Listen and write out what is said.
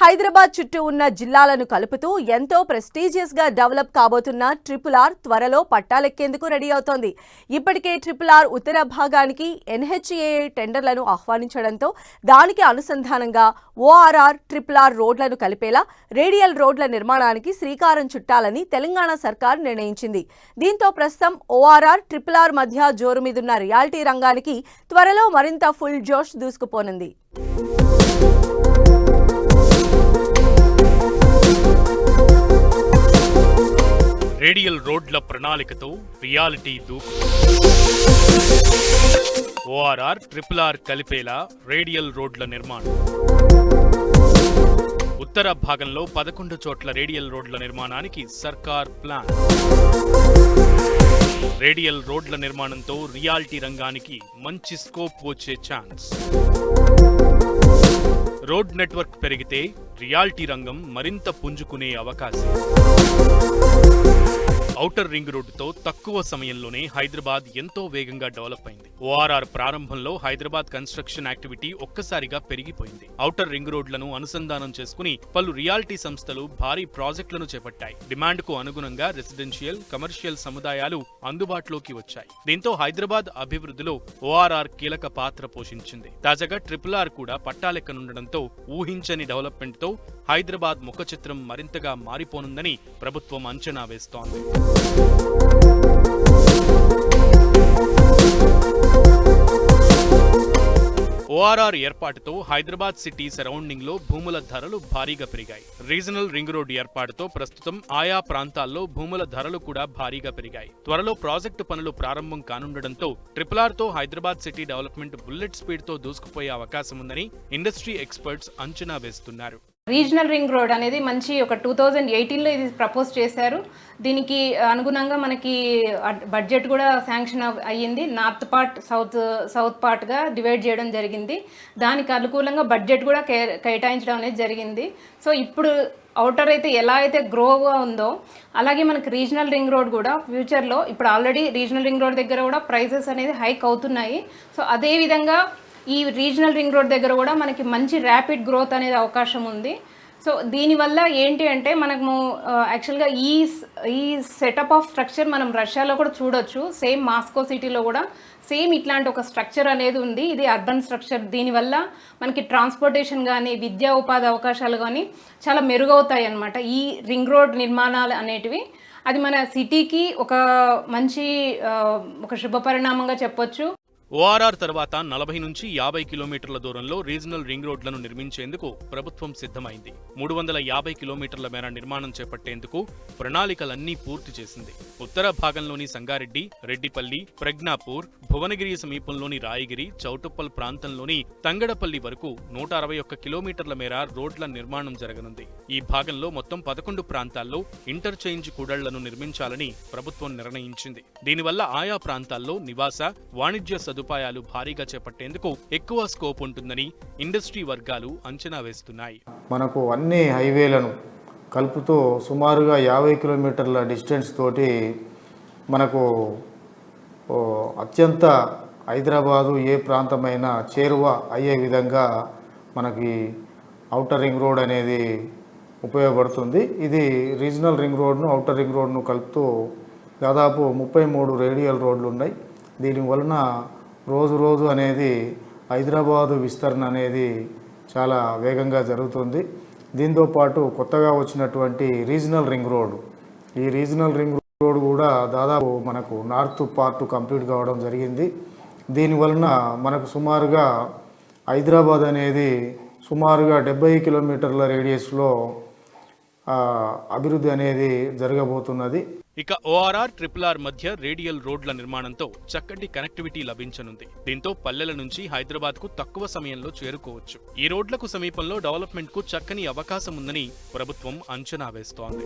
హైదరాబాద్ చుట్టూ ఉన్న జిల్లాలను కలుపుతూ ఎంతో ప్రెస్టీజియస్గా డెవలప్ కాబోతున్న ట్రిపుల్ ఆర్ త్వరలో పట్టాలెక్కేందుకు రెడీ అవుతోంది. ఇప్పటికే ట్రిపుల్ ఆర్ ఉత్తర భాగానికి ఎన్హెచ్ఏ టెండర్లను ఆహ్వానించడంతో దానికి అనుసంధానంగా ఓఆర్ఆర్ ట్రిపుల్ ఆర్ రోడ్లను కలిపేలా రేడియల్ రోడ్ల నిర్మాణానికి శ్రీకారం చుట్టాలని తెలంగాణ సర్కార్ నిర్ణయించింది. దీంతో ప్రస్తుతం ఓఆర్ఆర్ ట్రిపుల్ ఆర్ మధ్య జోరు మీదున్న రియాలిటీ రంగానికి త్వరలో మరింత ఫుల్ జోష్ దూసుకుపోనుంది. రేడియల్ రోడ్ల ప్రణాళికతో రియాలిటీ దూకు. O R R triple R కలిపేలా radial రోడ్ల నిర్మాణం. ఉత్తర భాగంలో పదకొండు చోట్ల రేడియల్ రోడ్ల నిర్మాణానికి సర్కార్ ప్లాన్. రేడియల్ రోడ్ల నిర్మాణంతో రియాలిటీ రంగానికి మంచి స్కోప్ వచ్చే ఛాన్స్. రోడ్ నెట్వర్క్ పెరిగితే రియాలిటీ రంగం మరింత పుంజుకునే అవకాశం. ఔటర్ రింగ్ రోడ్డుతో తక్కువ సమయంలోనే హైదరాబాద్ ఎంతో వేగంగా డెవలప్ అయింది. ఓఆర్ఆర్ ప్రారంభంలో హైదరాబాద్ కన్స్ట్రక్షన్ యాక్టివిటీ ఒక్కసారిగా పెరిగిపోయింది. ఔటర్ రింగ్ రోడ్లను అనుసంధానం చేసుకుని పలు రియాలిటీ సంస్థలు భారీ ప్రాజెక్టులను చేపట్టాయి. డిమాండ్కు అనుగుణంగా రెసిడెన్షియల్ కమర్షియల్ సముదాయాలు అందుబాటులోకి వచ్చాయి. దీంతో హైదరాబాద్ అభివృద్ధిలో ఓఆర్ఆర్ కీలక పాత్ర పోషించింది. తాజాగా ట్రిపుల్ ఆర్ కూడా పట్టాలెక్కనుండడంతో ఊహించని డెవలప్మెంట్తో హైదరాబాద్ ముఖ చిత్రం మరింతగా మారిపోనుందని ప్రభుత్వం అంచనా వేస్తోంది. ఓఆర్ఆర్ ఏర్పాటుతో హైదరాబాద్ సిటీ సరౌండింగ్లో భూముల ధరలు భారీగా పెరిగాయి. రీజనల్ రింగ్ రోడ్ ఏర్పాటుతో ప్రస్తుతం ఆయా ప్రాంతాల్లో భూముల ధరలు కూడా భారీగా పెరిగాయి. త్వరలో ప్రాజెక్టు పనులు ప్రారంభం కానుండడంతో triple Hyderabad city development bullet స్పీడ్తో దూసుకుపోయే అవకాశం ఉందని ఇండస్ట్రీ ఎక్స్పర్ట్స్ అంచనా వేస్తున్నారు. రీజనల్ రింగ్ రోడ్ అనేది మంచి ఒక టూ థౌజండ్ ఎయిటీన్లో ఇది ప్రపోజ్ చేశారు. దీనికి అనుగుణంగా మనకి బడ్జెట్ కూడా శాంక్షన్ అయ్యింది. నార్త్ పార్ట్ సౌత్ సౌత్ పార్ట్గా డివైడ్ చేయడం జరిగింది. దానికి అనుకూలంగా బడ్జెట్ కూడా కే కేటాయించడం అనేది జరిగింది. సో ఇప్పుడు అవుటర్ అయితే ఎలా అయితే గ్రోగా ఉందో అలాగే మనకి రీజనల్ రింగ్ రోడ్ కూడా ఫ్యూచర్లో ఇప్పుడు ఆల్రెడీ రీజనల్ రింగ్ రోడ్ దగ్గర కూడా ప్రైజెస్ అనేది హైక్ అవుతున్నాయి. సో అదే విధంగా ఈ రీజనల్ రింగ్ రోడ్ దగ్గర కూడా మనకి మంచి ర్యాపిడ్ గ్రోత్ అనేది అవకాశం ఉంది. సో దీనివల్ల ఏంటి అంటే మనము యాక్చువల్గా ఈ ఈ సెటప్ ఆఫ్ స్ట్రక్చర్ మనం రష్యాలో కూడా చూడొచ్చు. సేమ్ మాస్కో సిటీలో కూడా సేమ్ ఇట్లాంటి ఒక స్ట్రక్చర్ అనేది ఉంది. ఇది అర్బన్ స్ట్రక్చర్ దీనివల్ల మనకి ట్రాన్స్పోర్టేషన్ కానీ విద్యా ఉపాధి అవకాశాలు కానీ చాలా మెరుగవుతాయి అన్నమాట. ఈ రింగ్ రోడ్ నిర్మాణాలు అనేటివి. అది మన సిటీకి ఒక మంచి ఒక శుభ పరిణామంగా చెప్పొచ్చు. ఓఆర్ఆర్ తర్వాత నలభై నుంచి యాభై కిలోమీటర్ల దూరంలో రీజనల్ రింగ్ రోడ్లను నిర్మించేందుకు ప్రభుత్వం సిద్ధమైంది. మూడు వందల యాభై కిలోమీటర్ల మేర నిర్మాణం చేపట్టేందుకు ప్రణాళికలన్నీ పూర్తి చేసింది. ఉత్తర భాగంలోని సంగారెడ్డి రెడ్డిపల్లి ప్రజ్ఞాపూర్ భువనగిరి సమీపంలోని రాయగిరి చౌటుప్పల్ ప్రాంతంలోని తంగడపల్లి వరకు నూట అరవై ఒక్క కిలోమీటర్ల మేర రోడ్ల నిర్మాణం జరగనుంది. ఈ భాగంలో మొత్తం పదకొండు ప్రాంతాల్లో ఇంటర్చేంజ్ కూడళ్ళను నిర్మించాలని ప్రభుత్వం నిర్ణయించింది. దీనివల్ల ఆయా ప్రాంతాల్లో నివాస వాణిజ్య సదుపాయాలు భారీగా చేపట్టేందుకు ఎక్కువ స్కోప్ ఉంటుందని ఇండస్ట్రీ వర్గాలు అంచనా వేస్తున్నాయి. మనకు అన్ని హైవేలను కలుపుతూ సుమారుగా యాభై కిలోమీటర్ల డిస్టెన్స్ తోటి మనకు అత్యంత హైదరాబాదు ఏ ప్రాంతమైనా చేరువ అయ్యే విధంగా మనకి ఔటర్ రింగ్ రోడ్ అనేది ఉపయోగపడుతుంది. ఇది రీజనల్ రింగ్ రోడ్ను ఔటర్ రింగ్ రోడ్ను కలుపుతూ దాదాపు ముప్పై మూడు రేడియల్ రోడ్లు ఉన్నాయి. దీని వలన రోజు రోజు అనేది హైదరాబాదు విస్తరణ అనేది చాలా వేగంగా జరుగుతుంది. దీంతో పాటు కొత్తగా వచ్చినటువంటి రీజనల్ రింగ్ రోడ్. ఈ రీజనల్ రింగ్ రోడ్ కూడా దాదాపు మనకు నార్త్ పార్ట్ కంప్లీట్ కావడం జరిగింది. దీని వలన మనకు సుమారుగా హైదరాబాద్ అనేది సుమారుగా డెబ్బై కిలోమీటర్ల రేడియస్లో అభివృద్ధి అనేది జరగబోతున్నది. ఇక ఓఆర్ఆర్ ట్రిపుల్ ఆర్ మధ్య రేడియల్ రోడ్ల నిర్మాణంతో చక్కటి కనెక్టివిటీ లభించనుంది. దీంతో పల్లెల నుంచి హైదరాబాద్కు తక్కువ సమయంలో చేరుకోవచ్చు. ఈ రోడ్లకు సమీపంలో డెవలప్మెంట్కు చక్కని అవకాశం ఉందని ప్రభుత్వం అంచనా వేస్తోంది.